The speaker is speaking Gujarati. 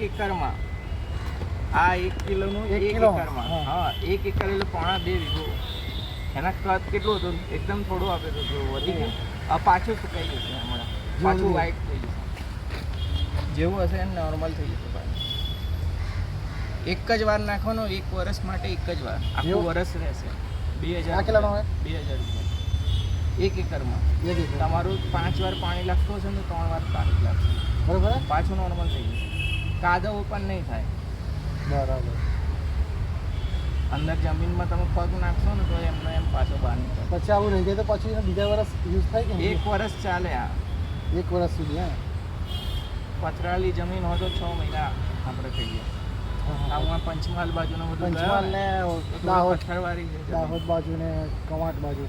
એકરમાં. આ એક કિલોનું એક? એકરમાં. હા. એક એકર એટલે પોણા બે વીઘો. એના કદ કેટલું હતું? એકદમ થોડું આપે તો વધી ગયું. આ પાછું સુકાઈ જશે હમણાં. પાછું વાઇટ થઈ જશે. જેવું હશે એમ નોર્મલ થઈ જશે પાછું. એક જ વાર નાખવાનો એક વર્ષ માટે એક જ વાર. આખું વર્ષ રહેશે. બે હજાર બે હજાર રૂપિયા. એક એકરમાં. તમારું પાંચ વાર પાણી લાગતું હશે ને ત્રણ વાર પાણી લાગશે. બરોબર? પાછું નોર્મલ થઈ જશે. કાદવ પણ નહીં થાય. બરાબર. અંદર જમીનમાં તમે પગ નાખશો ને તો એમને એમ પાછો બહાર નીકળે. પછી આવું રહી જાય તો પછી બીજા વર્ષ યુઝ થાય કે એક વર્ષ ચાલે આ. એક વર્ષ સુધી હે. પથરાળી જમીન હોય તો છ મહિના આપણે કહીએ. આમાં પંચમહાલ બાજુ બધું પંચમહાલ ને દાહોદ. દાહોદ બાજુ ને કવાંટ બાજુ.